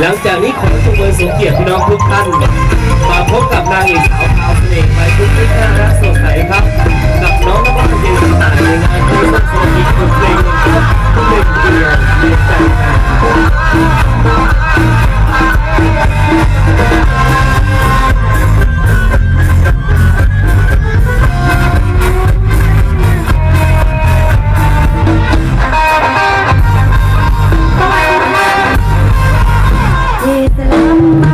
หลังจากนี้ขอจุเบอร์สูงเกียรติพี่น้องทุกท่านมาพบกับนางเอกสาวพาวเสน่ห์ไปทุกที่น่ารักสดใสครับ กับน้องนวัดเย็นต่าง my